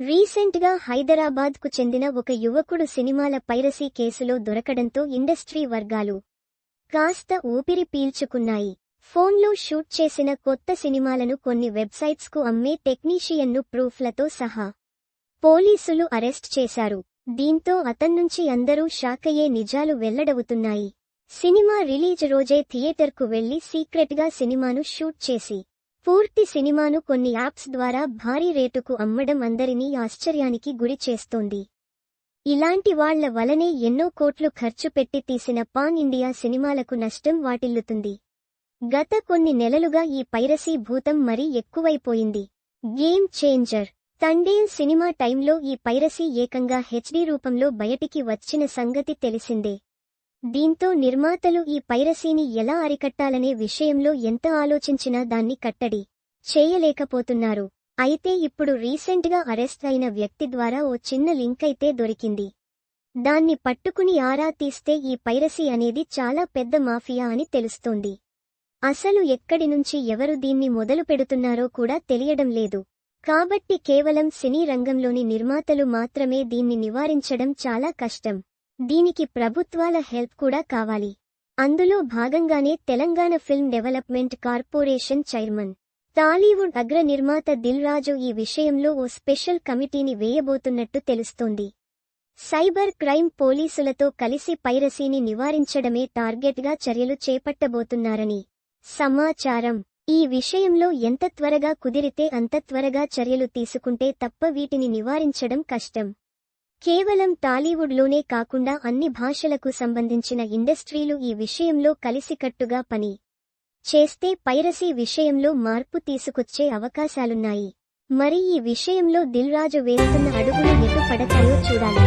రీసెంట్గా హైదరాబాద్కు చెందిన ఒక యువకుడు సినిమాల పైరసీ కేసులో దొరకడంతో ఇండస్ట్రీ వర్గాలు కాస్త ఊపిరి పీల్చుకున్నాయి. ఫోన్లో షూట్ చేసిన కొత్త సినిమాలను కొన్ని వెబ్సైట్స్కు అమ్మే టెక్నీషియన్ను ప్రూఫ్లతో సహా పోలీసులు అరెస్ట్ చేశారు. దీంతో అతన్నుంచి అందరూ షాకయ్యే నిజాలు వెల్లడవుతున్నాయి. సినిమా రిలీజ్ రోజే థియేటర్కు వెళ్ళి సీక్రెట్గా సినిమాను షూట్ చేసి పూర్తి సినిమాను కొన్ని యాప్స్ ద్వారా భారీ రేటుకు అమ్మడం అందరినీ ఆశ్చర్యానికి గురి చేస్తోంది. ఇలాంటి వాళ్ళ వలనే ఎన్నో కోట్లు ఖర్చు పెట్టి తీసిన పాన్ ఇండియా సినిమాలకు నష్టం వాటిల్లుతుంది. గత కొన్ని నెలలుగా ఈ పైరసీ భూతం మరీ ఎక్కువైపోయింది. Game changer. తండేల్ సినిమా టైంలో ఈ పైరసీ ఏకంగా హెచ్డీ రూపంలో బయటికి వచ్చిన సంగతి తెలిసిందే. దీంతో నిర్మాతలు ఈ పైరసీని ఎలా అరికట్టాలనే విషయంలో ఎంత ఆలోచించినా దాన్ని కట్టడి చేయలేకపోతున్నారు. అయితే ఇప్పుడు రీసెంట్గా అరెస్ట్ అయిన వ్యక్తి ద్వారా ఓ చిన్న లింకైతే దొరికింది. దాన్ని పట్టుకుని ఆరా తీస్తే ఈ పైరసీ అనేది చాలా పెద్ద మాఫియా అని తెలుస్తోంది. అసలు ఎక్కడి నుంచి ఎవరు దీన్ని మొదలు పెడుతున్నారో కూడా తెలియడం లేదు. కాబట్టి కేవలం సినీ రంగంలోని నిర్మాతలు మాత్రమే దీన్ని నివారించడం చాలా కష్టం. దీనికి ప్రభుత్వాల హెల్ప్ కూడా కావాలి. అందులో భాగంగానే Telangana film development corporation chairman Tollywood అగ్ర నిర్మాత దిల్ రాజు ఈ విషయంలో ఓ స్పెషల్ కమిటీని వేయబోతున్నట్టు తెలుస్తోంది. సైబర్ క్రైమ్ పోలీసులతో కలిసి పైరసీని నివారించడమే టార్గెట్గా చర్యలు చేపట్టబోతున్నారని. సమాచారం. ఈ విషయంలో ఎంత త్వరగా కుదిరితే అంత త్వరగా చర్యలు తీసుకుంటే తప్ప వీటిని నివారించడం కష్టం. కేవలం టాలీవుడ్లోనే కాకుండా అన్ని భాషలకు సంబంధించిన ఇండస్ట్రీలు ఈ విషయంలో కలిసికట్టుగా పని చేస్తే పైరసీ విషయంలో మార్పు తీసుకొచ్చే అవకాశాలున్నాయి. మరి ఈ విషయంలో దిల్రాజు వేస్తున్న అడుగులు ఎటు పడతాయో చూడాలి.